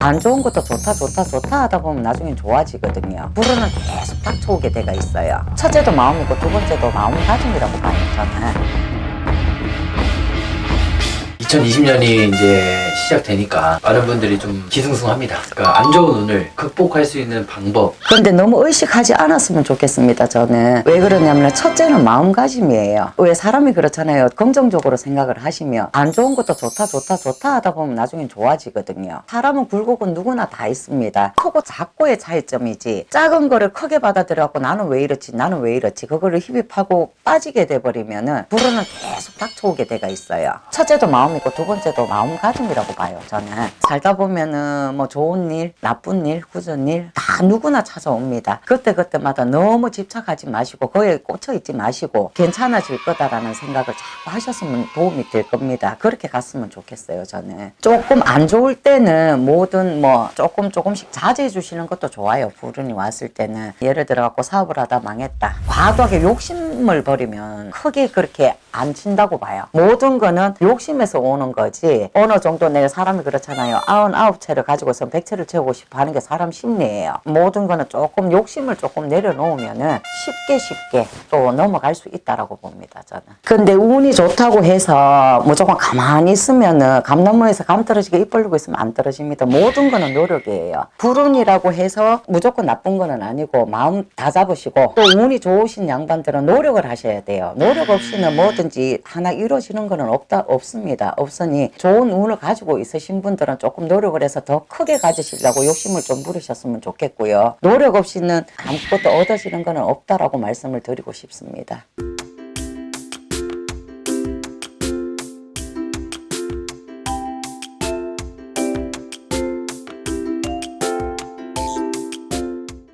안 좋은 것도 좋다 좋다 좋다 하다 보면 나중엔 좋아지거든요. 불운은 계속 닥쳐오게 돼가 있어요. 첫째도 마음이고 두 번째도 마음가짐이라고 봐요 저는. 2020년이 이제 시작되니까 많은 분들이 좀 기승승합니다. 그러니까 안 좋은 운을 극복할 수 있는 방법. 근데 너무 의식하지 않았으면 좋겠습니다, 저는. 왜 그러냐면, 첫째는 마음가짐이에요. 왜 사람이 그렇잖아요. 긍정적으로 생각을 하시면, 안 좋은 것도 좋다, 좋다, 좋다 하다 보면 나중엔 좋아지거든요. 사람은 굴곡은 누구나 다 있습니다. 크고 작고의 차이점이지, 작은 거를 크게 받아들여갖고 나는 왜 이렇지, 나는 왜 이렇지, 그거를 힙입하고 빠지게 돼버리면은, 불운은 계속 닥쳐오게 돼가 있어요. 첫째도 마음이고, 두 번째도 마음가짐이라고 봐요, 저는. 살다 보면은, 뭐 좋은 일, 나쁜 일, 굳은 일, 다 누구나 찾아옵니다. 그때그때마다 너무 집착하지 마시고, 거기에 꽂혀 있지 마시고, 괜찮아질 거다라는 생각을 자꾸 하셨으면 도움이 될 겁니다. 그렇게 갔으면 좋겠어요, 저는. 조금 안 좋을 때는 뭐든 뭐 조금 조금씩 자제해 주시는 것도 좋아요. 불운이 왔을 때는. 예를 들어 갖고 사업을 하다 망했다. 과도하게 욕심을 버리면 크게 그렇게 안 친다고 봐요. 모든 거는 욕심에서 오는 거지. 어느 정도 내가 사람이 그렇잖아요. 아흔 아홉 채를 가지고서 백 채를 채우고 싶어 하는 게 사람 심리예요. 모든 거는 조금 욕심을 조금 내려놓으면은 쉽게 쉽게 또 넘어갈 수 있다라고 봅니다. 저는. 근데 운이 좋다고 해서 무조건 가만히 있으면은 감나무에서 감 떨어지게 입 벌리고 있으면 안 떨어집니다. 모든 거는 노력이에요. 불운이라고 해서 무조건 나쁜 거는 아니고 마음 다 잡으시고 또 운이 좋으신 양반들은 노력을 하셔야 돼요. 노력 없이는 뭐든지 하나 이루어지는 거는 없다 없습니다. 없으니 좋은 운을 가지고 있으신 분들은 조금 노력을 해서 더 크게 가지시려고 욕심을 좀 부리셨으면 좋겠고 요. 노력 없이는 아무것도 얻으시는 거는 없다라고 말씀을 드리고 싶습니다.